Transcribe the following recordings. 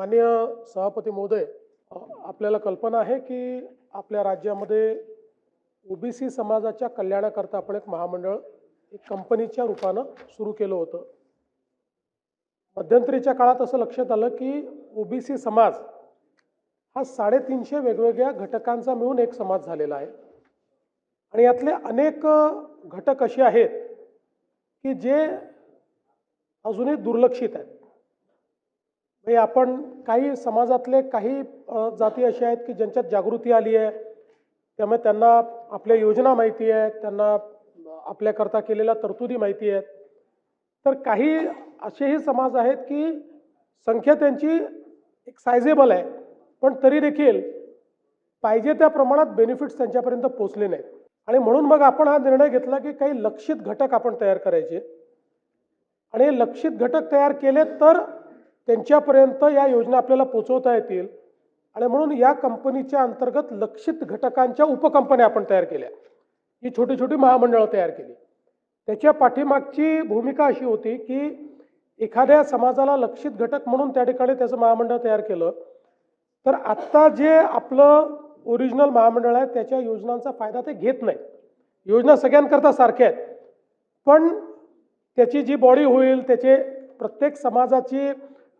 माननीय सभापती महोदय आपल्याला कल्पना आहे की आपल्या राज्यामध्ये ओबीसी समाजाच्या कल्याणाकरता आपण एक महामंडळ एक कंपनीच्या रूपानं सुरू केलं होतं. मध्यंतरीच्या काळात असं लक्षात आलं की ओबीसी समाज हा साडेतीनशे वेगवेगळ्या घटकांचा मिळून एक समाज झालेला आहे. आणि यातले अनेक घटक असे आहेत की जे अजूनही दुर्लक्षित आहेत. म्हणजे आपण काही समाजातले काही जाती अशा आहेत की ज्यांच्यात जागृती आली आहे त्यामुळे त्यांना आपल्या योजना माहिती आहेत त्यांना आपल्याकरता केलेल्या तरतुदी माहिती आहेत. तर काही असेही समाज आहेत की संख्या त्यांची एक सायझेबल आहे पण तरी देखील पाहिजे त्या प्रमाणात बेनिफिट्स त्यांच्यापर्यंत पोचले नाहीत. आणि म्हणून मग आपण हा निर्णय घेतला की काही लक्षित घटक आपण तयार करायचे. आणि हे लक्षित घटक तयार केले तर त्यांच्यापर्यंत या योजना आपल्याला पोचवता येतील. आणि म्हणून या कंपनीच्या अंतर्गत लक्षित घटकांच्या उपकंपन्या आपण तयार केल्या. ही छोटी छोटी महामंडळं तयार केली. त्याच्या पाठीमागची भूमिका अशी होती की एखाद्या समाजाला लक्षित घटक म्हणून त्या ठिकाणी त्याचं महामंडळ तयार केलं. तर आत्ता जे आपलं ओरिजिनल महामंडळ आहे त्याच्या योजनांचा फायदा ते घेत नाही योजना सगळ्यांकरता सारख्या आहेत. पण त्याची जी बॉडी होईल त्याचे प्रत्येक समाजाची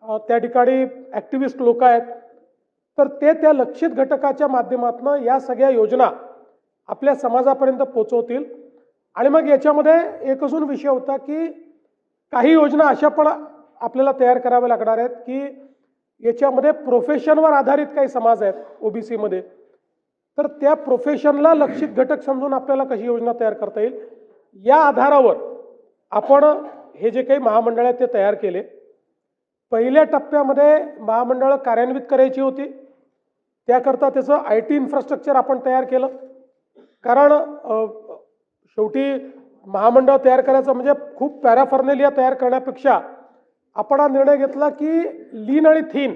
त्या ठिकाणी ॲक्टिव्हिस्ट लोक आहेत. तर ते त्या लक्षित घटकाच्या माध्यमातून या सगळ्या योजना आपल्या समाजापर्यंत पोचवतील. आणि मग याच्यामध्ये एक अजून विषय होता की काही योजना अशा पण आपल्याला तयार कराव्या लागणार आहेत की याच्यामध्ये प्रोफेशनवर आधारित काही समाज आहेत ओबीसीमध्ये. तर त्या प्रोफेशनला लक्षित घटक समजून आपल्याला कशी योजना तयार करता येईल? या आधारावर आपण हे जे काही महामंडळ आहेत ते तयार केले. पहिल्या टप्प्यामध्ये महामंडळं कार्यान्वित करायची होती. त्याकरता त्याचं आय टी इन्फ्रास्ट्रक्चर आपण तयार केलं. कारण शेवटी महामंडळ तयार करायचं म्हणजे खूप पॅराफर्नेलिया तयार करण्यापेक्षा आपण हा निर्णय घेतला की लीन आणि थीन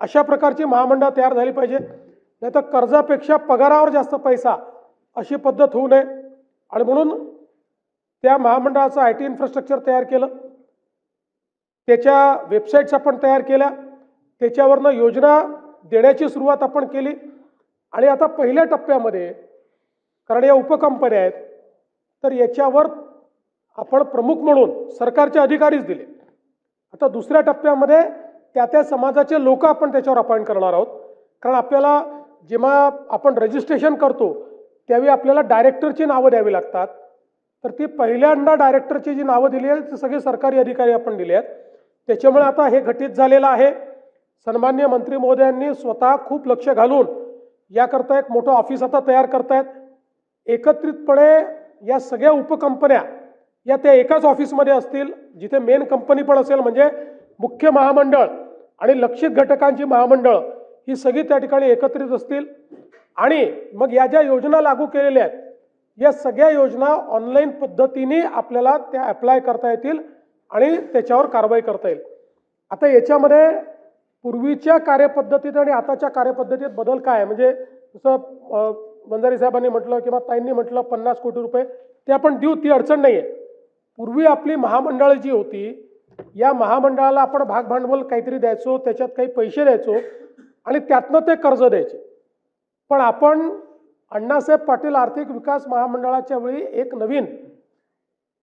अशा प्रकारची महामंडळ तयार झाली पाहिजे. नाही तर कर्जापेक्षा पगारावर जास्त पैसा अशी पद्धत होऊ नये. आणि म्हणून त्या महामंडळाचं आय टी इन्फ्रास्ट्रक्चर तयार केलं. त्याच्या वेबसाईट्स आपण तयार केल्या. त्याच्यावरनं योजना देण्याची सुरुवात आपण केली. आणि आता पहिल्या टप्प्यामध्ये कारण या उपकंपन्या आहेत तर याच्यावर आपण प्रमुख म्हणून सरकारचे अधिकारीच दिले. आता दुसऱ्या टप्प्यामध्ये त्या त्या समाजाचे लोक आपण त्याच्यावर अपॉइंट करणार आहोत. कारण आपल्याला जेव्हा आपण रजिस्ट्रेशन करतो त्यावेळी आपल्याला डायरेक्टरची नावं द्यावी लागतात. तर ती पहिल्यांदा डायरेक्टरची जी नावं दिली आहेत ती सगळे सरकारी अधिकारी आपण दिले आहेत. त्याच्यामुळे आता हे घटित झालेलं आहे. सन्मान्य मंत्री महोदयांनी स्वतः खूप लक्ष घालून याकरता एक मोठं ऑफिस आता तयार करतायत. एकत्रितपणे या सगळ्या उपकंपन्या या त्या एकाच ऑफिसमध्ये असतील जिथे मेन कंपनी पण असेल म्हणजे मुख्य महामंडळ आणि लक्षित घटकांची महामंडळ ही सगळी त्या ठिकाणी एकत्रित असतील. आणि मग या ज्या योजना लागू केलेल्या आहेत या सगळ्या योजना ऑनलाईन पद्धतीने आपल्याला त्या अप्लाय करता येतील. आणि त्याच्यावर कारवाई करता येईल. आता याच्यामध्ये पूर्वीच्या कार्यपद्धतीत आणि आताच्या कार्यपद्धतीत बदल काय आहे? म्हणजे जसं बंजारी साहेबांनी म्हटलं किंवा ताईंनी म्हटलं पन्नास कोटी रुपये ते आपण देऊ ती अडचण नाही आहे. पूर्वी आपली महामंडळं जी होती या महामंडळाला आपण भागभांडवल काहीतरी द्यायचो त्याच्यात काही पैसे द्यायचो आणि त्यातनं ते कर्ज द्यायचे. पण आपण अण्णासाहेब पाटील आर्थिक विकास महामंडळाच्या वेळी एक नवीन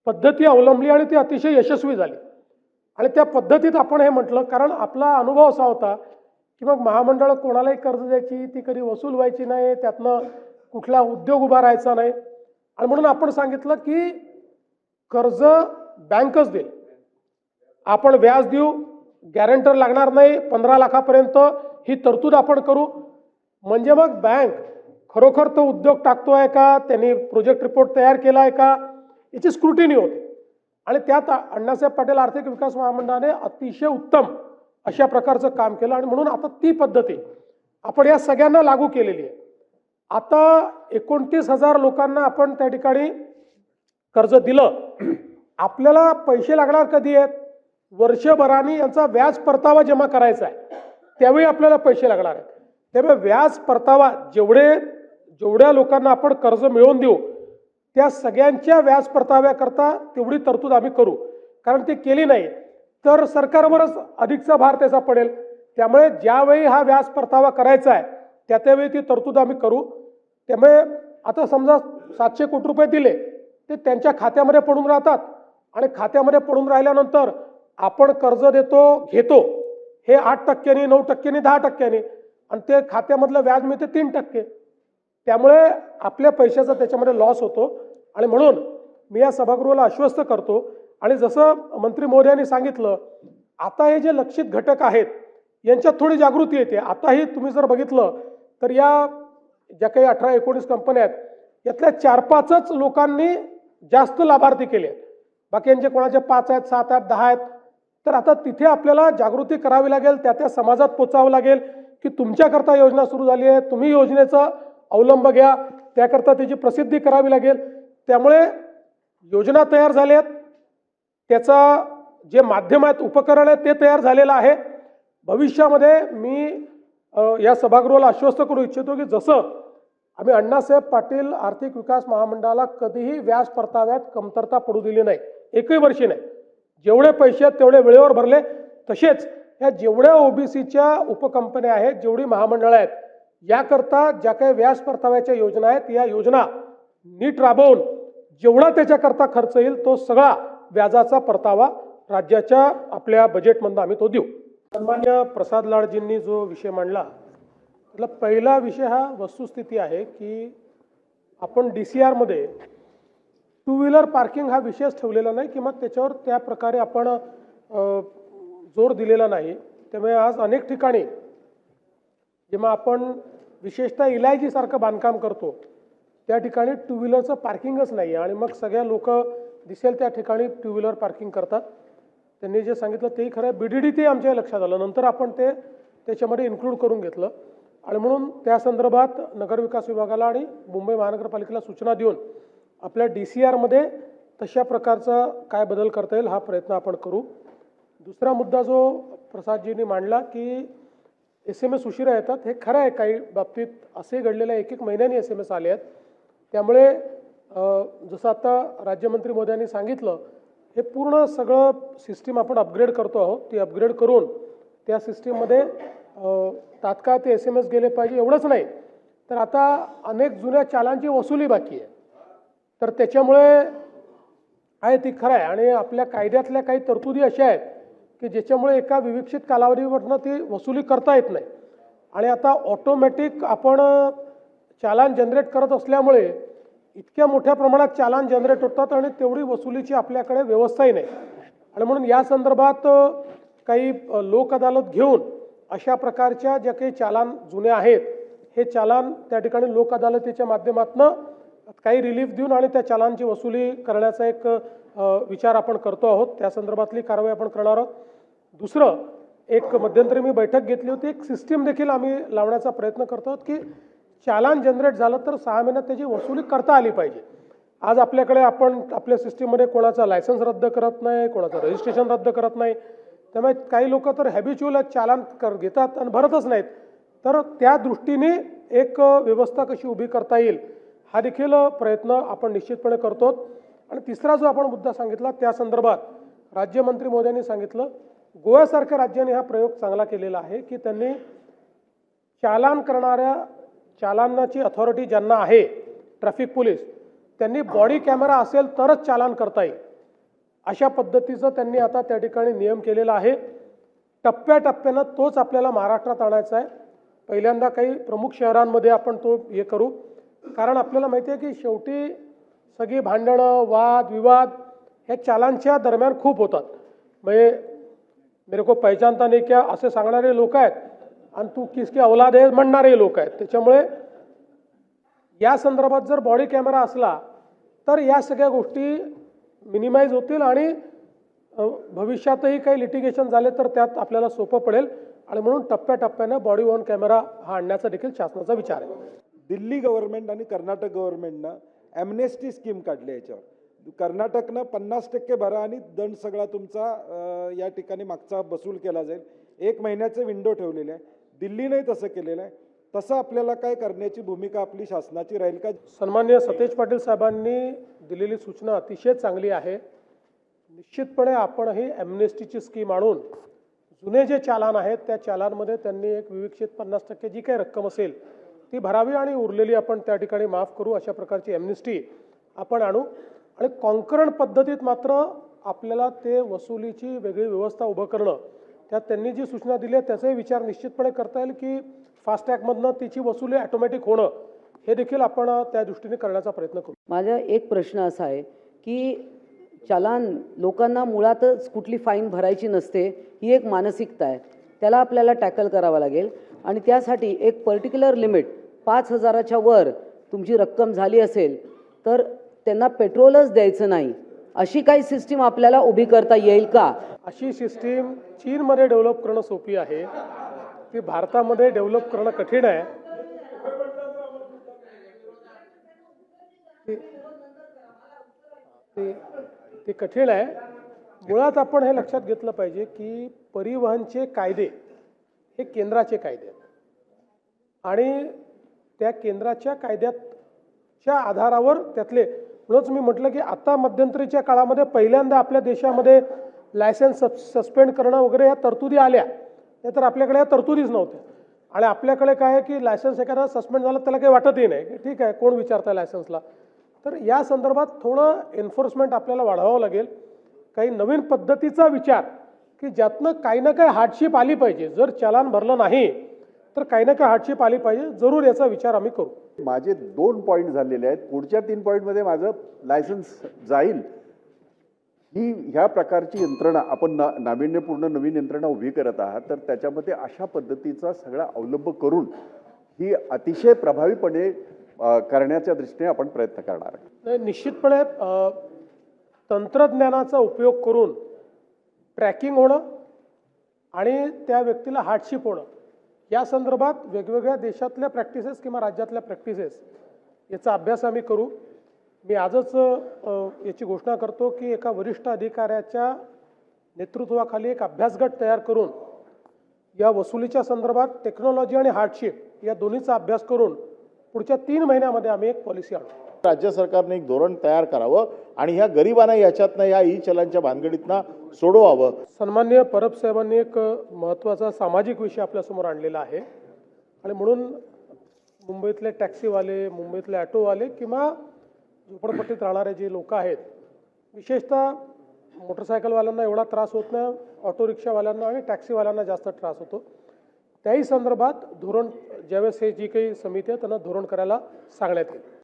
पद्धती अवलंबली आणि ती अतिशय यशस्वी झाली. आणि त्या पद्धतीत आपण हे म्हटलं कारण आपला अनुभव असा होता की मग महामंडळ कोणालाही कर्ज द्यायची ती कधी वसूल व्हायची नाही त्यातनं कुठला उद्योग उभा राहायचा नाही. आणि म्हणून आपण सांगितलं की कर्ज बँकच देईल. आपण व्याज देऊ गॅरंटर लागणार नाही पंधरा लाखापर्यंत ही तरतूद आपण करू. म्हणजे मग बँक खरोखर तो उद्योग टाकतो आहे का? त्यांनी प्रोजेक्ट रिपोर्ट तयार केला आहे का? याची स्क्रुटिनी होते. आणि त्यात अण्णासाहेब पाटील आर्थिक विकास महामंडळाने अतिशय उत्तम अशा प्रकारचं काम केलं. आणि म्हणून आता ती पद्धती आपण या सगळ्यांना लागू केलेली आहे. आता एकोणतीस हजार लोकांना आपण त्या ठिकाणी कर्ज दिलं. आपल्याला पैसे लागणार कधी आहेत? वर्षभराने यांचा व्याज परतावा जमा करायचा आहे. त्यावेळी आपल्याला पैसे लागणार आहेत. त्यामुळे व्याज परतावा जेवढे जेवढ्या लोकांना आपण कर्ज मिळवून देऊ त्या सगळ्यांच्या व्याज परताव्याकरता तेवढी तरतूद आम्ही करू. कारण ती केली नाही तर सरकारवरच अधिकचा भार त्याचा पडेल. त्यामुळे ज्यावेळी हा व्याज परतावा करायचा आहे त्या त्यावेळी ती तरतूद आम्ही करू. त्यामुळे आता समजा सातशे कोटी रुपये दिले ते त्यांच्या खात्यामध्ये पडून राहतात. आणि खात्यामध्ये पडून राहिल्यानंतर आपण कर्ज देतो घेतो. हे आठ टक्क्यांनी नऊ टक्क्यांनी दहा टक्क्यांनी. आणि ते खात्यामधलं व्याज मिळते तीन टक्के. त्यामुळे आपल्या पैशाचा त्याच्यामध्ये लॉस होतो. आणि म्हणून मी या सभागृहाला आश्वस्त करतो. आणि जसं मंत्री महोदयांनी सांगितलं आता हे जे लक्षित घटक आहेत यांच्यात थोडी जागृती येते. आताही तुम्ही जर बघितलं तर या ज्या काही अठरा एकोणीस कंपन्या आहेत यातल्या चार पाचच लोकांनी जास्त लाभार्थी केले. आहेत बाकी यांचे कोणाचे पाच आहेत सात आहेत दहा आहेत तर आता तिथे आपल्याला जागृती करावी लागेल त्या त्या समाजात पोचावं लागेल की तुमच्याकरता योजना सुरू झाली आहे तुम्ही योजनेचा अवलंब घ्या त्याकरता त्याची प्रसिद्धी करावी लागेल. त्यामुळे योजना तयार झाल्या आहेत. त्याचा जे माध्यम आहेत उपकरण आहेत ते तयार झालेलं आहे. भविष्यामध्ये मी या सभागृहाला आश्वस्त करू इच्छितो की जसं आम्ही अण्णासाहेब पाटील आर्थिक विकास महामंडळाला कधीही व्याज परताव्यात कमतरता पडू दिली नाही. एकही वर्षी नाही. जेवढे पैसे आहेत तेवढे वेळेवर भरले. तसेच ह्या जेवढ्या ओबीसीच्या उपकंपन्या आहेत जेवढी महामंडळं आहेत याकरता ज्या काही व्याज परताव्याच्या योजना आहेत या योजना नीट राबवून जेवढा त्याच्याकरता खर्च येईल तो सगळा व्याजाचा परतावा राज्याच्या आपल्या बजेटमधून आम्ही तो देऊ. सन्मान्य प्रसाद लाडजींनी जो विषय मांडला त्यातला पहिला विषय हा वस्तुस्थिती आहे की आपण डी सी आरमध्ये टू व्हीलर पार्किंग हा विषयच ठेवलेला नाही किंवा त्याच्यावर त्या प्रकारे आपण जोर दिलेला नाही. त्यामुळे आज अनेक ठिकाणी जेव्हा आपण विशेषतः इलायजीसारखं बांधकाम करतो त्या ठिकाणी टू व्हीलरचं पार्किंगच नाही आहे आणि मग सगळ्या लोक दिसेल त्या ठिकाणी टू व्हीलर पार्किंग करतात. त्यांनी जे सांगितलं तेही खरं आहे. बी डी डी ते आमच्या लक्षात आलं. नंतर आपण ते त्याच्यामध्ये इन्क्लूड करून घेतलं. आणि म्हणून त्या संदर्भात नगरविकास विभागाला आणि मुंबई महानगरपालिकेला सूचना देऊन आपल्या डी सी आरमध्ये तशा प्रकारचा काय बदल करता येईल हा प्रयत्न आपण करू. दुसरा मुद्दा जो प्रसादजींनी मांडला की एस एम एस उशिरा येतात. हे खरं आहे. काही बाबतीत असे घडलेले एक एक महिन्याने एस एम एस आले आहेत. त्यामुळे जसं आता राज्यमंत्री मोदयांनी सांगितलं हे पूर्ण सगळं सिस्टीम आपण अपग्रेड करतो आहोत. ती अपग्रेड करून त्या सिस्टीममध्ये तात्काळ ते एस एम एस गेले पाहिजे एवढंच नाही. तर आता अनेक जुन्या चालांची वसुली बाकी आहे. तर त्याच्यामुळे आहे ती खरं आहे. आणि आपल्या कायद्यातल्या काही तरतुदी अशा आहेत की ज्याच्यामुळे एका विविक्षित कालावधीवरनं ती वसुली करता येत नाही. आणि आता ऑटोमॅटिक आपण चालान जनरेट करत असल्यामुळे इतक्या मोठ्या प्रमाणात चालान जनरेट होतात आणि तेवढी वसुलीची आपल्याकडे व्यवस्थाही नाही. आणि म्हणून या संदर्भात काही लोक अदालत घेऊन अशा प्रकारच्या ज्या काही चालान जुने आहेत हे चालान त्या ठिकाणी लोक अदालतीच्या माध्यमातून काही रिलीफ देऊन आणि त्या चालांची वसुली करण्याचा एक विचार आपण करतो आहोत. त्या संदर्भातली कारवाई आपण करणार आहोत. दुसरं एक मध्यंतरी मी बैठक घेतली होती. एक सिस्टीम देखील आम्ही लावण्याचा प्रयत्न करतो आहोत की चालान जनरेट झालं तर सहा महिन्यात त्याची वसुली करता आली पाहिजे. आज आपल्याकडे आपण आपल्या सिस्टीममध्ये कोणाचा लायसन्स रद्द करत नाही कोणाचं रजिस्ट्रेशन रद्द करत नाही. त्यामुळे काही लोक तर हॅबिच्युअल चालान कर घेतात आणि भरतच नाहीत. तर त्या दृष्टीने एक व्यवस्था कशी उभी करता येईल हा देखील प्रयत्न आपण निश्चितपणे करतो. आणि तिसरा जो आपण मुद्दा सांगितला त्या संदर्भात राज्यमंत्री मोदयांनी सांगितलं गोव्यासारख्या राज्याने हा प्रयोग चांगला केलेला आहे की त्यांनी चालान करणाऱ्या चालानाची अथॉरिटी ज्यांना आहे ट्रॅफिक पोलीस त्यांनी बॉडी कॅमेरा असेल तरच चालान करता येईल. अशा पद्धतीचं त्यांनी आता त्या ठिकाणी नियम केलेला आहे. टप्प्याटप्प्यानं तोच आपल्याला महाराष्ट्रात आणायचा आहे. पहिल्यांदा काही प्रमुख शहरांमध्ये आपण तो हे करू. कारण आपल्याला माहिती आहे की शेवटी सगळी भांडणं वाद विवाद हे चालांच्या दरम्यान खूप होतात. म्हणजे मेरे को पहचानता नाही क्या असे सांगणारे लोक आहेत. आणि तू किसकी औलाद आहे म्हणणारे लोक आहेत. त्याच्यामुळे या संदर्भात जर बॉडी कॅमेरा असला तर या सगळ्या गोष्टी मिनिमाइज होतील आणि भविष्यातही काही लिटिगेशन झाले तर त्यात आपल्याला सोपं पडेल. आणि म्हणून टप्प्याटप्प्यानं बॉडी वॉन कॅमेरा हा आणण्याचा देखील शासनाचा विचार आहे. दिल्ली गव्हर्नमेंट आणि कर्नाटक गव्हर्नमेंटनं ॲमनेस्टी स्कीम काढली याच्यावर. कर्नाटकनं पन्नास टक्के भरा आणि दंड सगळा तुमचा या ठिकाणी मागचा वसूल केला जाईल. एक महिन्याचे विंडो ठेवलेले आहे. दिल्लीने तसं केलेलं आहे. तसं आपल्याला काय करण्याची भूमिका आपली शासनाची राहील का? सन्मान्य सतेज पाटील साहेबांनी दिलेली सूचना अतिशय चांगली आहे. निश्चितपणे आपणही ॲमनेस्टीची स्कीम आणून जुने जे चालान आहेत त्या चालानमध्ये त्यांनी एक विविक्षित पन्नास टक्के जी काही रक्कम असेल ती भरावी आणि उरलेली आपण त्या ठिकाणी माफ करू अशा प्रकारची एमनिस्टी आपण आणू. आणि कॉन्करंट पद्धतीत मात्र आपल्याला ते वसुलीची वेगळी व्यवस्था उभं करणं त्यात त्यांनी जी सूचना दिली आहे त्याचाही विचार निश्चितपणे करता येईल की फास्टॅगमधनं तिची वसुली ॲटोमॅटिक होणं हे देखील आपण त्या दृष्टीने करण्याचा प्रयत्न करू. माझा एक प्रश्न असा आहे की चलान लोकांना मुळातच कुठली फाईन भरायची नसते ही एक मानसिकता आहे. त्याला आपल्याला टॅकल करावं लागेल आणि त्यासाठी एक पर्टिक्युलर लिमिट पाच हजाराच्या वर तुमची रक्कम झाली असेल तर त्यांना पेट्रोलच द्यायचं नाही. अशी काही सिस्टीम आपल्याला उभी करता येईल का? अशी सिस्टीम चीनमध्ये डेव्हलप करणं सोपी आहे. ती भारतामध्ये डेव्हलप करणं कठीण आहे. ते ते कठीण आहे. मुळात आपण हे लक्षात घेतलं पाहिजे की परिवहनचे कायदे हे केंद्राचे कायदे आहेत. आणि त्या केंद्राच्या कायद्याच्या आधारावर त्यातले म्हणूनच मी म्हटलं की आता मध्यंतरीच्या काळामध्ये पहिल्यांदा आपल्या देशामध्ये लायसन्स सस्पेंड करणं वगैरे ह्या तरतुदी आल्या. नाहीतर आपल्याकडे या तरतुदीच नव्हत्या. आणि आपल्याकडे काय आहे की लायसन्स एखादा सस्पेंड झालं त्याला काही वाटतही नाही. की ठीक आहे कोण विचारतं लायसन्सला? तर या संदर्भात थोडं एन्फोर्समेंट आपल्याला वाढवावं लागेल. काही नवीन पद्धतीचा विचार की ज्यातनं काही ना काही हार्डशिप आली पाहिजे. जर चलान भरलं नाही तर काही ना काही हार्डशिप आली पाहिजे. जरूर याचा विचार आम्ही करू. माझे दोन पॉईंट झालेले आहेत. पुढच्या तीन पॉईंटमध्ये माझं लायसन्स जाईल. ही ह्या प्रकारची यंत्रणा आपण ना नाविन्यपूर्ण नवीन यंत्रणा उभी करत आहात तर त्याच्यामध्ये अशा पद्धतीचा सगळा अवलंब करून ही अतिशय प्रभावीपणे करण्याच्या दृष्टीने आपण प्रयत्न करणार आहे निश्चितपणे तंत्रज्ञानाचा उपयोग करून ट्रॅकिंग होणं आणि त्या व्यक्तीला हार्डशिप होणं. या संदर्भात वेगवेगळ्या देशातल्या प्रॅक्टिसेस किंवा राज्यातल्या प्रॅक्टिसेस याचा अभ्यास आम्ही करू. मी आजच याची घोषणा करतो की एका वरिष्ठ अधिकाऱ्याच्या नेतृत्वाखाली एक अभ्यासगट तयार करून या वसुलीच्या संदर्भात टेक्नॉलॉजी आणि हार्डशिप या दोन्हीचा अभ्यास करून पुढच्या तीन महिन्यामध्ये आम्ही एक पॉलिसी आणू. राज्य सरकारने एक धोरण तयार करावं आणि ह्या गरिबांना याच्यातनं या ई चलांच्या भानगडीतनं सोडवावं. सन्मान्य परब साहेबांनी एक महत्त्वाचा सामाजिक विषय आपल्यासमोर आणलेला आहे. आणि म्हणून मुंबईतले टॅक्सीवाले मुंबईतले ॲटोवाले किंवा झोपडपट्टीत राहणारे जे लोक आहेत विशेषतः मोटरसायकलवाल्यांना एवढा त्रास होत नाही ऑटो रिक्षावाल्यांना आणि टॅक्सीवाल्यांना जास्त त्रास होतो. त्याही संदर्भात धोरण ज्यावेळेस हे जी काही समिती आहे त्यांना धोरण करायला सांगण्यात येईल.